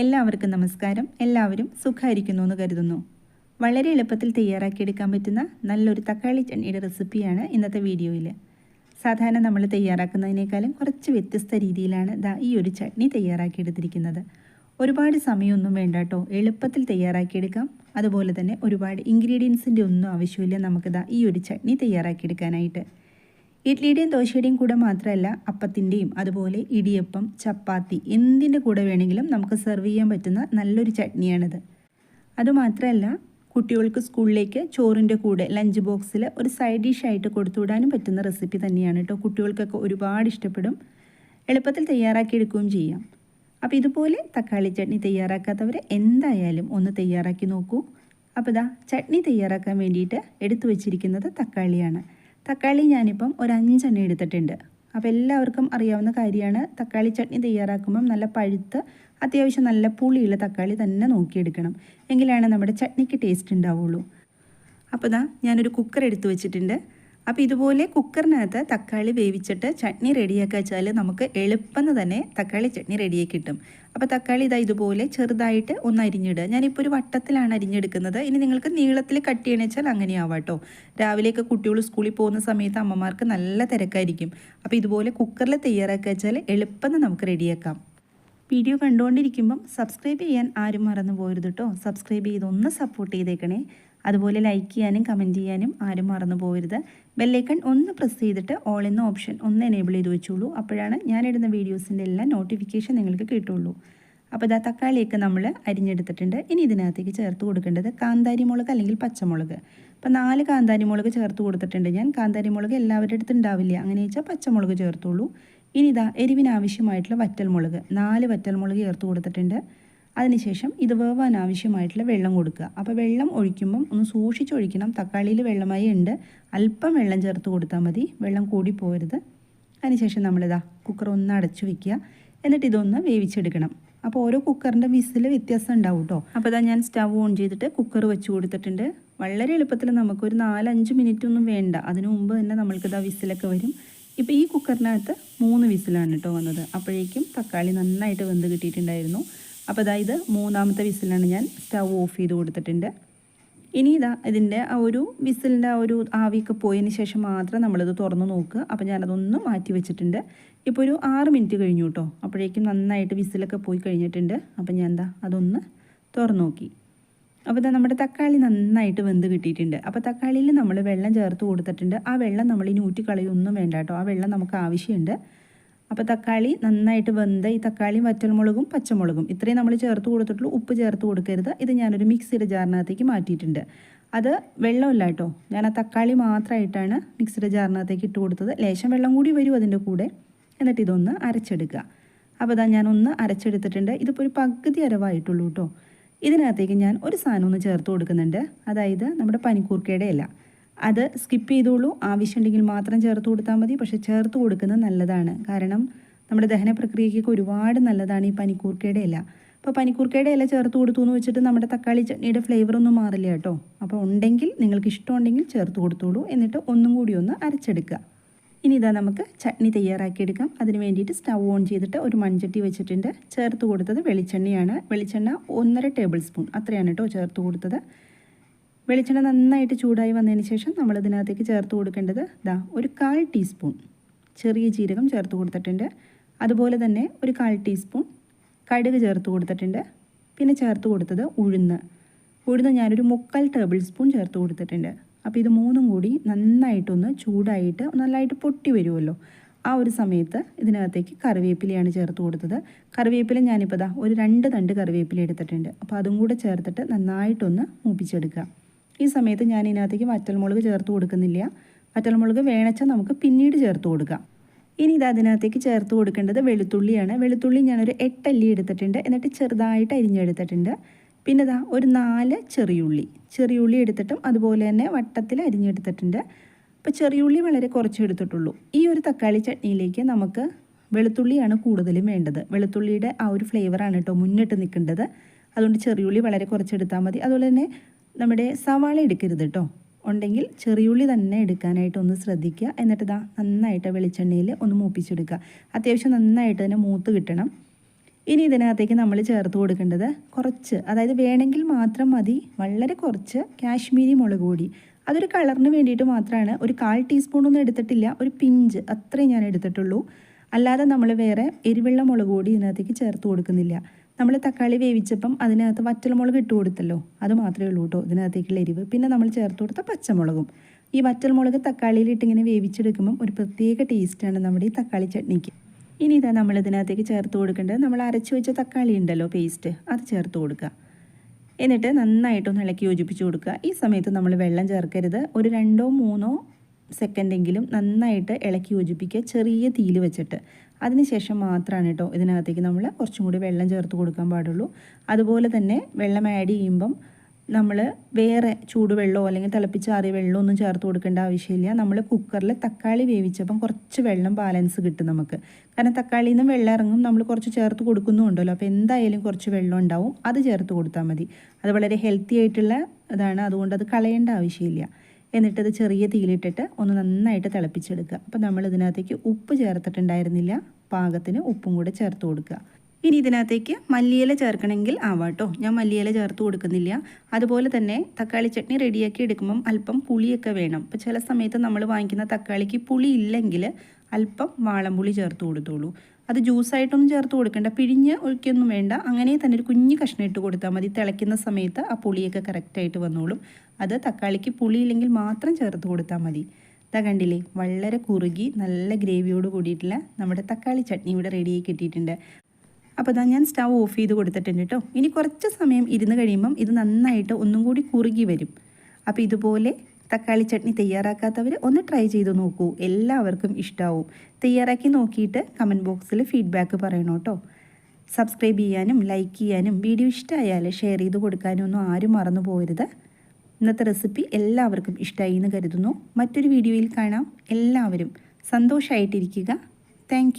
എല്ലാവർക്കും നമസ്കാരം. എല്ലാവരും സുഖമായിരിക്കുന്നു എന്ന് കരുതുന്നു. വളരെ എളുപ്പത്തിൽ തയ്യാറാക്കിയെടുക്കാൻ പറ്റുന്ന നല്ലൊരു തക്കാളി ചട്നിയുടെ റെസിപ്പിയാണ് ഇന്നത്തെ വീഡിയോയിൽ സാധാരണ നമ്മൾ തയ്യാറാക്കുന്നതിനേക്കാളും കുറച്ച് വ്യത്യസ്ത രീതിയിലാണ് ദാ ഈ ഒരു ചട്നി തയ്യാറാക്കിയെടുത്തിരിക്കുന്നത്. ഒരുപാട് സമയമൊന്നും വേണ്ട കേട്ടോ. എളുപ്പത്തിൽ തയ്യാറാക്കിയെടുക്കാം. അതുപോലെ തന്നെ ഒരുപാട് ഇൻഗ്രീഡിയൻസിന്റെ ഒന്നും ആവശ്യമില്ല നമുക്ക് ദാ ഈ ഒരു ചട്നി തയ്യാറാക്കിയെടുക്കാനായിട്ട്. ഇഡ്ലിയുടെയും ദോശയുടെയും കൂടെ മാത്രമല്ല അപ്പത്തിന്റെയും അതുപോലെ ഇടിയപ്പം ചപ്പാത്തി എന്തിന്റെ കൂടെ വേണമെങ്കിലും നമുക്ക് സെർവ് ചെയ്യാൻ പറ്റുന്ന നല്ലൊരു ചട്നിയാണിത്. അതുമാത്രമല്ല കുട്ടികൾക്ക് സ്കൂളിലേക്ക് ചോറിന്റെ കൂടെ ലഞ്ച് ബോക്സിൽ ഒരു സൈഡ് ഡിഷായിട്ട് കൊടുത്തുവിടാനും പറ്റുന്ന റെസിപ്പി തന്നെയാണ് കേട്ടോ. കുട്ടികൾക്കൊക്കെ ഒരുപാട് ഇഷ്ടപ്പെടും. എളുപ്പത്തിൽ തയ്യാറാക്കി തയ്യാറാക്കിയെടുക്കുകയും ചെയ്യാം. അപ്പോൾ ഇതുപോലെ തക്കാളി ചട്നി തയ്യാറാക്കാത്തവർ എന്തായാലും ഒന്ന് തയ്യാറാക്കി നോക്കൂ. അപ്പോൾ ഇതാ ചട്നി തയ്യാറാക്കാൻ വേണ്ടിയിട്ട് എടുത്തു വച്ചിരിക്കുന്നത് തക്കാളിയാണ്. തക്കാളി ഞാനിപ്പം ഒരു അഞ്ചെണ്ണം എടുത്തിട്ടുണ്ട്. അപ്പോൾ എല്ലാവർക്കും അറിയാവുന്ന കാര്യമാണ്. തക്കാളി ചട്നി തയ്യാറാക്കുമ്പം നല്ല പഴുത്ത് അത്യാവശ്യം നല്ല പുളിയുള്ള തക്കാളി തന്നെ നോക്കിയെടുക്കണം. എങ്കിലാണ് നമ്മുടെ ചട്നിക്ക് ടേസ്റ്റ് ഉണ്ടാവുള്ളൂ. അപ്പോൾ ഞാനൊരു കുക്കർ എടുത്തു വെച്ചിട്ടുണ്ട്. അപ്പോൾ ഇതുപോലെ കുക്കറിനകത്ത് തക്കാളി വേവിച്ചിട്ട് ചട്നി റെഡിയാക്കുക വെച്ചാൽ നമുക്ക് എളുപ്പം തന്നെ തക്കാളി ചട്നി റെഡിയാക്കി കിട്ടും. അപ്പോൾ തക്കാളി ഇതാ ഇതുപോലെ ചെറുതായിട്ട് ഒന്ന് അരിഞ്ഞിടുക. ഞാനിപ്പോൾ ഒരു വട്ടത്തിലാണ് അരിഞ്ഞെടുക്കുന്നത്. ഇനി നിങ്ങൾക്ക് നീളത്തിൽ കട്ട് ചെയ്യണമെന്ന് വെച്ചാൽ അങ്ങനെയാവാം കേട്ടോ രാവിലെയൊക്കെ കുട്ടികൾ സ്കൂളിൽ പോകുന്ന സമയത്ത് അമ്മമാർക്ക് നല്ല തിരക്കായിരിക്കും. അപ്പോൾ ഇതുപോലെ കുക്കറിൽ തയ്യാറാക്കുക വെച്ചാൽ എളുപ്പം നമുക്ക് റെഡിയാക്കാം. വീഡിയോ കണ്ടുകൊണ്ടിരിക്കുമ്പം സബ്സ്ക്രൈബ് ചെയ്യാൻ ആരും മറന്നു പോകരുത് കേട്ടോ സബ്സ്ക്രൈബ് ചെയ്ത് ഒന്ന് സപ്പോർട്ട് ചെയ്തേക്കണേ. അതുപോലെ ലൈക്ക് ചെയ്യാനും കമന്റ് ചെയ്യാനും ആരും മറന്നു പോകരുത് ബെല്ലൈക്കൺ ഒന്ന് പ്രസ് ചെയ്തിട്ട് ഓൾ എന്ന ഓപ്ഷൻ ഒന്ന് എനേബിൾ ചെയ്ത് വെച്ചോളൂ. അപ്പോഴാണ് ഞാനിടുന്ന വീഡിയോസിന്റെ എല്ലാം നോട്ടിഫിക്കേഷൻ നിങ്ങൾക്ക് കിട്ടുള്ളൂ. അപ്പോൾ ഇതാ തക്കാളിയൊക്കെ നമ്മൾ അരിഞ്ഞെടുത്തിട്ടുണ്ട്. ഇനി ഇതിനകത്തേക്ക് ചേർത്ത് കൊടുക്കേണ്ടത് കാന്താരി മുളക് അല്ലെങ്കിൽ പച്ചമുളക്. അപ്പോൾ നാല് കാന്താരി മുളക് ചേർത്ത് കൊടുത്തിട്ടുണ്ട് ഞാൻ. കാന്താരി മുളക് എല്ലാവരുടെ അടുത്ത് ഉണ്ടാവില്ല. അങ്ങനെ വെച്ചാൽ പച്ചമുളക് ചേർത്തോളൂ. ഇനി ഇതാ എരിവിന് ആവശ്യമായിട്ടുള്ള വറ്റൽമുളക്. നാല് വറ്റൽമുളക് ചേർത്ത് കൊടുത്തിട്ടുണ്ട്. അതിനുശേഷം ഇത് വേവാൻ ആവശ്യമായിട്ടുള്ള വെള്ളം കൊടുക്കുക. അപ്പോൾ വെള്ളം ഒഴിക്കുമ്പം ഒന്ന് സൂക്ഷിച്ചൊഴിക്കണം തക്കാളിയിൽ വെള്ളമായി ഉണ്ട്. അല്പം വെള്ളം ചേർത്ത് കൊടുത്താൽ മതി. വെള്ളം കൂടി പോരുത്. അതിനുശേഷം നമ്മളിതാ കുക്കർ ഒന്ന് അടച്ചു വെക്കുക. എന്നിട്ട് ഇതൊന്ന് വേവിച്ചെടുക്കണം. അപ്പോൾ ഓരോ കുക്കറിന്റെ വിസിൽ വ്യത്യാസം ഉണ്ടാവും കേട്ടോ അപ്പോൾ ഇതാ ഞാൻ സ്റ്റവ് ഓൺ ചെയ്തിട്ട് കുക്കർ വെച്ച് കൊടുത്തിട്ടുണ്ട്. വളരെ എളുപ്പത്തിൽ നമുക്കൊരു നാലഞ്ച് മിനിറ്റ് ഒന്നും വേണ്ട. അതിനു മുമ്പ് തന്നെ നമ്മൾക്കിതാ വിസിലൊക്കെ വരും. ഇപ്പോൾ ഈ കുക്കറിനകത്ത് മൂന്ന് വിസിലാണ് കേട്ടോ വന്നത്. അപ്പോഴേക്കും തക്കാളി നന്നായിട്ട് വെന്ത് കിട്ടിയിട്ടുണ്ടായിരുന്നു. അപ്പോൾ അതായത് മൂന്നാമത്തെ വിസിലാണ് ഞാൻ സ്റ്റവ് ഓഫ് ചെയ്ത് കൊടുത്തിട്ടുണ്ട്. ഇനി ഇതാ ഇതിന്റെ ആ ഒരു വിസിലിന്റെ ആ ഒരു ആവിയൊക്കെ പോയതിന് ശേഷം മാത്രം നമ്മളിത് തുറന്ന് നോക്കുക അപ്പോൾ ഞാനതൊന്ന് മാറ്റി വെച്ചിട്ടുണ്ട്. ഇപ്പോൾ ഒരു ആറ് മിനിറ്റ് കഴിഞ്ഞു കേട്ടോ അപ്പോഴേക്കും നന്നായിട്ട് വിസിലൊക്കെ പോയി കഴിഞ്ഞിട്ടുണ്ട്. അപ്പോൾ ഞാൻ എന്താ അതൊന്ന് തുറന്നു നോക്കി. അപ്പോൾ ഇതാ നമ്മുടെ തക്കാളി നന്നായിട്ട് വെന്ത് കിട്ടിയിട്ടുണ്ട്. അപ്പോൾ തക്കാളിയിൽ നമ്മൾ വെള്ളം ചേർത്ത് കൊടുത്തിട്ടുണ്ട്. ആ വെള്ളം നമ്മൾ ഇനി ഊറ്റിക്കളയൊന്നും വേണ്ട കേട്ടോ. ആ വെള്ളം നമുക്ക് ആവശ്യമുണ്ട്. അപ്പോൾ തക്കാളി നന്നായിട്ട് വെന്ത് ഈ തക്കാളിയും വറ്റൽമുളകും പച്ചമുളകും ഇത്രയും നമ്മൾ ചേർത്ത് കൊടുത്തിട്ടുള്ളൂ. ഉപ്പ് ചേർത്ത് കൊടുക്കരുത്. ഇത് ഞാനൊരു മിക്സിയുടെ ജാറിനകത്തേക്ക് മാറ്റിയിട്ടുണ്ട്. അത് വെള്ളമില്ല കേട്ടോ. ഞാൻ ആ തക്കാളി മാത്രമായിട്ടാണ് മിക്സിയുടെ ജാറിനകത്തേക്ക് ഇട്ട് കൊടുത്തത്. ലേശം വെള്ളം കൂടി വരും അതിന്റെ കൂടെ. എന്നിട്ട് ഇതൊന്ന് അരച്ചെടുക്കുക. അപ്പോൾ ഇതാ ഞാനൊന്ന് അരച്ചെടുത്തിട്ടുണ്ട്. ഇതിപ്പോൾ ഒരു പകുതി അരവായിട്ടുള്ളൂ കേട്ടോ. ഇതിനകത്തേക്ക് ഞാൻ ഒരു സാധനം ഒന്ന് ചേർത്ത് കൊടുക്കുന്നുണ്ട്. അതായത് നമ്മുടെ പനിക്കൂർക്കയുടെ ഇല. അത് സ്കിപ്പ് ചെയ്തോളൂ. ആവശ്യമുണ്ടെങ്കിൽ മാത്രം ചേർത്ത് കൊടുത്താൽ മതി. പക്ഷെ ചേർത്ത് കൊടുക്കുന്നത് നല്ലതാണ്. കാരണം നമ്മുടെ ദഹന പ്രക്രിയയ്ക്കൊക്കെ ഒരുപാട് നല്ലതാണ് ഈ പനിക്കൂർക്കയുടെ ഇല. അപ്പോൾ പനിക്കൂർക്കയുടെ ഇല ചേർത്ത് കൊടുത്തു എന്ന് വെച്ചിട്ട് നമ്മുടെ തക്കാളി ചട്നിയുടെ ഫ്ലേവർ ഒന്നും മാറില്ല കേട്ടോ. അപ്പോൾ ഉണ്ടെങ്കിൽ നിങ്ങൾക്ക് ഇഷ്ടമുണ്ടെങ്കിൽ ചേർത്ത് കൊടുത്തോളൂ. എന്നിട്ട് ഒന്നും കൂടി ഒന്ന് അരച്ചെടുക്കുക. ഇനി ഇതാ നമുക്ക് ചട്നി തയ്യാറാക്കിയെടുക്കാം. അതിന് വേണ്ടിയിട്ട് സ്റ്റവ് ഓൺ ചെയ്തിട്ട് ഒരു മൺചട്ടി വെച്ചിട്ടുണ്ട്. ചേർത്ത് കൊടുത്തത് വെളിച്ചെണ്ണയാണ്. വെളിച്ചെണ്ണ ഒന്നര ടേബിൾ സ്പൂൺ. അത്രയാണ് കേട്ടോ ചേർത്ത് കൊടുത്തത്. വെളിച്ചെണ്ണ നന്നായിട്ട് ചൂടായി വന്നതിന് ശേഷം നമ്മൾ ഇതിനകത്തേക്ക് ചേർത്ത് കൊടുക്കേണ്ടത് ദാ ഒരു കാൽ ടീസ്പൂൺ ചെറിയ ജീരകം ചേർത്ത് കൊടുത്തിട്ടുണ്ട്. അതുപോലെ തന്നെ ഒരു കാൽ ടീസ്പൂൺ കടുക് ചേർത്ത് കൊടുത്തിട്ടുണ്ട്. പിന്നെ ചേർത്ത് കൊടുത്തത് ഉഴുന്ന്. ഉഴുന്ന് ഞാനൊരു മുക്കാൽ ടേബിൾ സ്പൂൺ ചേർത്ത് കൊടുത്തിട്ടുണ്ട്. അപ്പോൾ ഇത് മൂന്നും കൂടി നന്നായിട്ടൊന്ന് ചൂടായിട്ട് നന്നായിട്ട് പൊട്ടി വരുമല്ലോ ആ ഒരു സമയത്ത് ഇതിനകത്തേക്ക് കറിവേപ്പിലയാണ് ചേർത്ത് കൊടുത്തത്. കറിവേപ്പില ഞാനിപ്പോൾ ദാ ഒരു രണ്ട് തണ്ട് കറിവേപ്പില എടുത്തിട്ടുണ്ട്. അപ്പോൾ അതും കൂടെ ചേർത്തിട്ട് നന്നായിട്ടൊന്ന് മൂപ്പിച്ചെടുക്കുക. ഈ സമയത്ത് ഞാൻ ഇതിനകത്തേക്ക് വറ്റൽമുളക് ചേർത്ത് കൊടുക്കുന്നില്ല. വറ്റൽമുളക് വേണച്ചാൽ നമുക്ക് പിന്നീട് ചേർത്ത് കൊടുക്കാം. ഇനി ഇത് അതിനകത്തേക്ക് ചേർത്ത് കൊടുക്കേണ്ടത് വെളുത്തുള്ളിയാണ്. വെളുത്തുള്ളി ഞാനൊരു എട്ടല്ലി എടുത്തിട്ടുണ്ട്. എന്നിട്ട് ചെറുതായിട്ട് അരിഞ്ഞെടുത്തിട്ടുണ്ട്. പിന്നെ ഇതാ ഒരു നാല് ചെറിയുള്ളി. ചെറിയുള്ളി എടുത്തിട്ടും അതുപോലെ തന്നെ വട്ടത്തിൽ അരിഞ്ഞെടുത്തിട്ടുണ്ട്. അപ്പോൾ ചെറിയുള്ളി വളരെ കുറച്ച് എടുത്തിട്ടുള്ളൂ. ഈ ഒരു തക്കാളി ചട്നിയിലേക്ക് നമുക്ക് വെളുത്തുള്ളിയാണ് കൂടുതലും വേണ്ടത്. വെളുത്തുള്ളിയുടെ ആ ഒരു ഫ്ലേവറാണ് കേട്ടോ മുന്നിട്ട് നിൽക്കേണ്ടത്. അതുകൊണ്ട് ചെറിയുള്ളി വളരെ കുറച്ചെടുത്താൽ മതി. അതുപോലെ തന്നെ നമ്മുടെ സവാള എടുക്കരുത് കേട്ടോ. ഉണ്ടെങ്കിൽ ചെറിയുള്ളി തന്നെ എടുക്കാനായിട്ട് ഒന്ന് ശ്രദ്ധിക്കുക. എന്നിട്ട് ഇതാ നന്നായിട്ട് വെളിച്ചെണ്ണയിൽ ഒന്ന് മൂപ്പിച്ചെടുക്കുക. അത്യാവശ്യം നന്നായിട്ട് തന്നെ മൂത്ത് കിട്ടണം. ഇനി ഇതിനകത്തേക്ക് നമ്മൾ ചേർത്ത് കൊടുക്കേണ്ടത് കുറച്ച് അതായത് വേണമെങ്കിൽ മാത്രം മതി വളരെ കുറച്ച് കാശ്മീരി മുളക് പൊടി. അതൊരു കളറിന് വേണ്ടിയിട്ട് മാത്രമാണ് ഒരു കാൽ ടീസ്പൂണൊന്നും എടുത്തിട്ടില്ല ഒരു പിഞ്ച് അത്രയും ഞാൻ എടുത്തിട്ടുള്ളൂ. അല്ലാതെ നമ്മൾ വേറെ എരിവെള്ള മുളക് പൊടി ഇതിനകത്തേക്ക് ചേർത്ത് കൊടുക്കുന്നില്ല. നമ്മൾ തക്കാളി വേവിച്ചപ്പം അതിനകത്ത് വറ്റൽമുളക് ഇട്ട് കൊടുത്തല്ലോ അത് മാത്രമേ ഉള്ളൂ കേട്ടോ ഇതിനകത്തേക്കുള്ള എരിവ്. പിന്നെ നമ്മൾ ചേർത്ത് കൊടുത്ത പച്ചമുളകും. ഈ വറ്റൽമുളക് തക്കാളിയിലിട്ട് ഇങ്ങനെ വേവിച്ചെടുക്കുമ്പം ഒരു പ്രത്യേക ടേസ്റ്റാണ് നമ്മുടെ ഈ തക്കാളി ചട്നിക്ക്. ഇനി ഇതാ നമ്മൾ ഇതിനകത്തേക്ക് ചേർത്ത് കൊടുക്കേണ്ടത് നമ്മൾ അരച്ച് വെച്ച തക്കാളി ഉണ്ടല്ലോ പേസ്റ്റ് അത് ചേർത്ത് കൊടുക്കുക. എന്നിട്ട് നന്നായിട്ടൊന്ന് ഇളക്കി യോജിപ്പിച്ച് കൊടുക്കുക. ഈ സമയത്ത് നമ്മൾ വെള്ളം ചേർക്കരുത്. ഒരു രണ്ടോ മൂന്നോ സെക്കൻഡെങ്കിലും നന്നായിട്ട് ഇളക്കി യോജിപ്പിക്കുക. ചെറിയ തീയിൽ വെച്ചിട്ട്. അതിനുശേഷം മാത്രമാണ് കേട്ടോ ഇതിനകത്തേക്ക് നമ്മൾ കുറച്ചും കൂടി വെള്ളം ചേർത്ത് കൊടുക്കാൻ പാടുള്ളൂ. അതുപോലെ തന്നെ വെള്ളം ആഡ് ചെയ്യുമ്പം നമ്മൾ വേറെ ചൂടുവെള്ളമോ അല്ലെങ്കിൽ തിളപ്പിച്ചാറിയ വെള്ളമോ ഒന്നും ചേർത്ത് കൊടുക്കേണ്ട ആവശ്യമില്ല. നമ്മൾ കുക്കറിൽ തക്കാളി വേവിച്ചപ്പം കുറച്ച് വെള്ളം ബാലൻസ് കിട്ടും നമുക്ക്. കാരണം തക്കാളിയിൽ നിന്നും വെള്ളം ഇറങ്ങും നമ്മൾ കുറച്ച് ചേർത്ത് കൊടുക്കുന്നുണ്ടല്ലോ. അപ്പോൾ എന്തായാലും കുറച്ച് വെള്ളം ഉണ്ടാവും അത് ചേർത്ത് കൊടുത്താൽ മതി. അത് വളരെ ഹെൽത്തി ആയിട്ടുള്ള ഇതാണ്. അതുകൊണ്ട് അത് കളയേണ്ട ആവശ്യമില്ല. എന്നിട്ടത് ചെറിയ തീയിലിട്ടിട്ട് ഒന്ന് നന്നായിട്ട് തിളപ്പിച്ചെടുക്കുക. അപ്പോൾ നമ്മൾ ഇതിനകത്തേക്ക് ഉപ്പ് ചേർത്തിട്ടുണ്ടായിരുന്നില്ല. പാകത്തിന് ഉപ്പും കൂടെ ചേർത്ത് കൊടുക്കുക. ഇനി ഇതിനകത്തേക്ക് മല്ലിയില ചേർക്കണമെങ്കിൽ ആവാട്ടോ. ഞാൻ മല്ലിയില ചേർത്ത് കൊടുക്കുന്നില്ല. അതുപോലെ തന്നെ തക്കാളി ചട്നി റെഡിയാക്കി എടുക്കുമ്പം അല്പം പുളിയൊക്കെ വേണം. ഇപ്പോൾ ചില സമയത്ത് നമ്മൾ വാങ്ങിക്കുന്ന തക്കാളിക്ക് പുളി ഇല്ലെങ്കിൽ അല്പം വാളംപുളി ചേർത്ത് കൊടുത്തോളൂ. അത് ജ്യൂസായിട്ടൊന്നും ചേർത്ത് കൊടുക്കേണ്ട. പിഴിഞ്ഞ് ഒഴിക്കൊന്നും വേണ്ട. അങ്ങനെ തന്നെ ഒരു കുഞ്ഞ് കഷ്ണം ഇട്ട് കൊടുത്താൽ മതി. തിളയ്ക്കുന്ന സമയത്ത് ആ പുളിയൊക്കെ കറക്റ്റായിട്ട് വന്നോളും. അത് തക്കാളിക്ക് പുളി ഇല്ലെങ്കിൽ മാത്രം ചേർത്ത് കൊടുത്താൽ മതി. ഇതാ കണ്ടില്ലേ? വളരെ കുറുകി നല്ല ഗ്രേവിയോട് കൂടിയിട്ടുള്ള നമ്മുടെ തക്കാളി ചട്നി ഇവിടെ റെഡിയായി കിട്ടിയിട്ടുണ്ട്. അപ്പോൾ ഇതാ ഞാൻ സ്റ്റൗ ഓഫ് ചെയ്ത് കൊടുത്തിട്ടുണ്ട് കേട്ടോ ഇനി കുറച്ച് സമയം ഇരുന്ന് കഴിയുമ്പം ഇത് നന്നായിട്ട് ഒന്നും കൂടി കുറുകി വരും. അപ്പോൾ ഇതുപോലെ തക്കാളി ചട്നി തയ്യാറാക്കാത്തവർ ഒന്ന് ട്രൈ ചെയ്ത് നോക്കൂ. എല്ലാവർക്കും ഇഷ്ടമാവും തയ്യാറാക്കി നോക്കിയിട്ട് കമന്റ് ബോക്സിൽ ഫീഡ്ബാക്ക് പറയണം കേട്ടോ സബ്സ്ക്രൈബ് ചെയ്യാനും ലൈക്ക് ചെയ്യാനും വീഡിയോ ഇഷ്ടമായാൽ ഷെയർ ചെയ്ത് കൊടുക്കാനും ഒന്നും ആരും മറന്നു പോകരുത് ഇന്നത്തെ റെസിപ്പി എല്ലാവർക്കും ഇഷ്ടമായി എന്ന് കരുതുന്നു. മറ്റൊരു വീഡിയോയിൽ കാണാം. എല്ലാവരും സന്തോഷമായിട്ടിരിക്കുക താങ്ക്